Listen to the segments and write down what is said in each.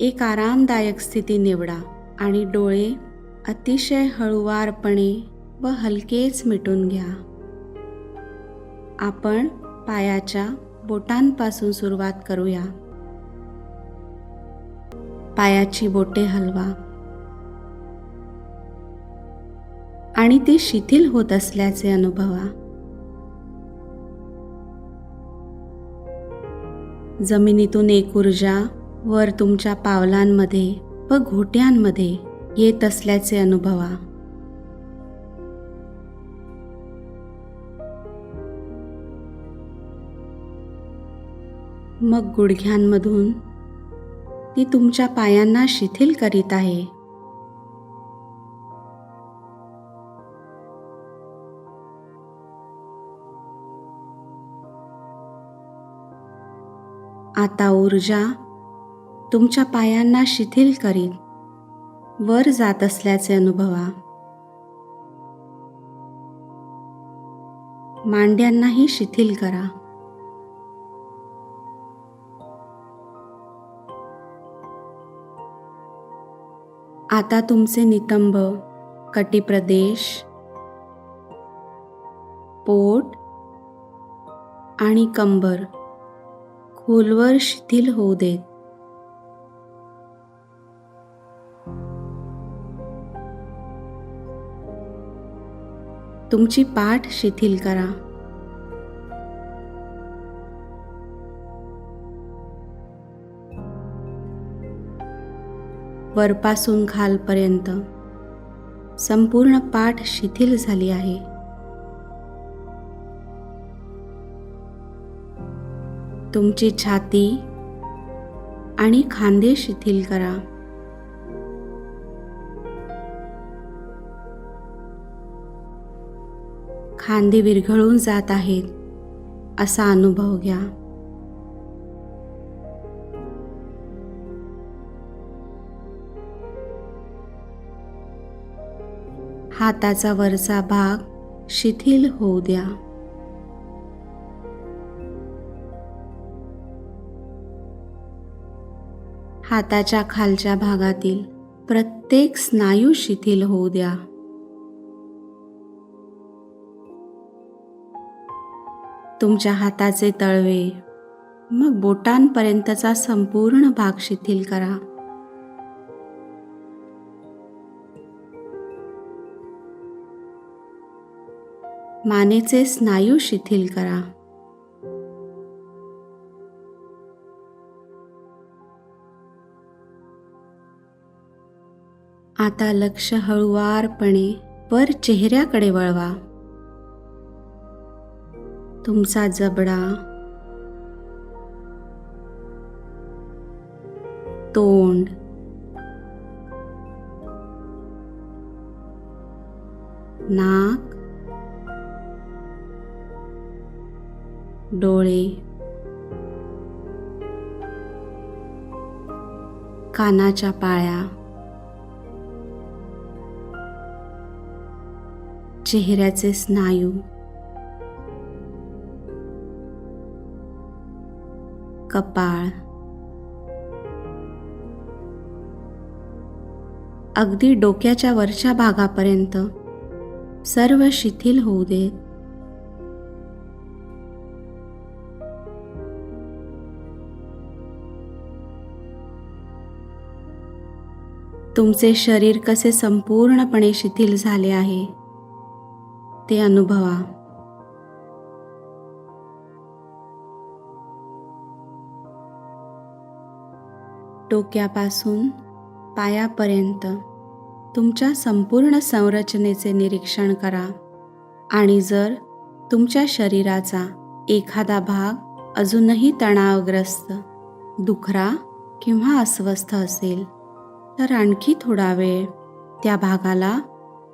एक आरामदायक स्थिती निवडा आणि डोळे अतिशय हळुवारपणे व हलकेच मिटून घ्या. आपण पायाच्या बोटांपासून सुरुवात करूया. पायाची बोटे हलवा. आणि ती शिथिल होत असल्याचे अनुभवा. जमिनीतून एक ऊर्जा वर तुमच्या पावलांमध्ये व घोट्यांमध्ये येत असल्याचे अनुभवा. मग गुडघ्यांमधून ती तुमच्या पायांना शिथिल करीत आहे. आता ऊर्जा तुमच्या पायांना शिथिल करीत वर जात असल्याचे अनुभवा. मांड्यांनाही शिथिल करा. आता तुमचे नितंब कटिप्रदेश पोट आणि कंबर खोलवर शिथिल होऊ देत. तुमची पाठ शिथिल करा. वरपासून खालपर्यंत संपूर्ण पाठ शिथिल झाली आहे. तुमची छाती आणि खांदे शिथिल करा. खांदे विरघळून जात आहेत असा अनुभव घ्या. हाताचा वरचा भाग शिथिल होऊ द्या. हाताच्या खालच्या भागातील प्रत्येक स्नायू शिथिल होऊ द्या. तुमच्या हाताचे तळवे. मग बोटांपर्यंतचा संपूर्ण भाग शिथिल करा. मानेचे स्नायू शिथिल करा. आता लक्ष हळुवारपणे वर चेहऱ्याकडे वळवा. तुमचा जबडा. तोंड. नाक. डोळे. कानाच्या पाळ्या. चेहऱ्याचे स्नायू. कपाळ. अगदी डोक्याच्या वरच्या भागापर्यंत सर्व शिथिल होऊ देत तुमचे शरीर कसे संपूर्णपणे शिथिल झाले आहे ते अनुभवा. डोक्यापासून पायापर्यंत तुमच्या संपूर्ण संरचनेचे निरीक्षण करा. आणि जर तुमच्या शरीराचा एखादा भाग अजूनही तणावग्रस्त दुखरा किंवा अस्वस्थ असेल तर आणखी थोडा वेळ त्या भागाला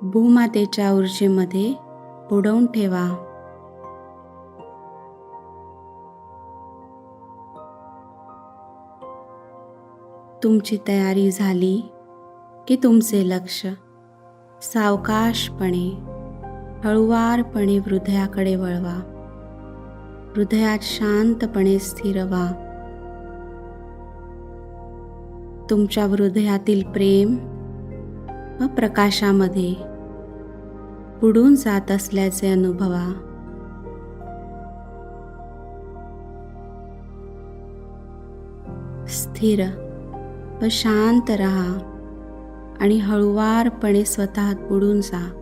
भूमातेच्या ऊर्जेमध्ये बुडवून ठेवा. तुमची तयारी झाली की तुमचे लक्ष सावकाशपणे हळुवारपणे हृदयाकडे वळवा. हृदयात शांतपणे स्थिर व्हा. तुमच्या हृदयातील प्रेम व प्रकाशामध्ये बुडून जात असल्याचे अनुभवा. स्थिर व शांत रहा आणि हळुवारपणे स्वतःत बुडून जा.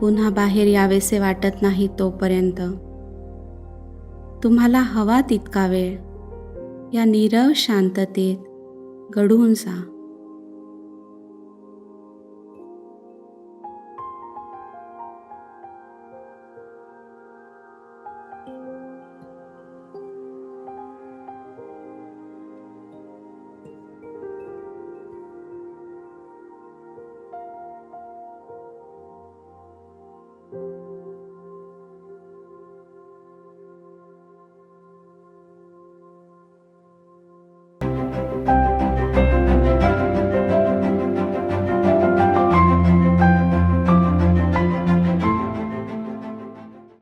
पुन्हा बाहेर यावेसे वाटत नाही तोपर्यंत. तुम्हाला हवा तितका वेळ. या नीरव शांततेत घडून जा.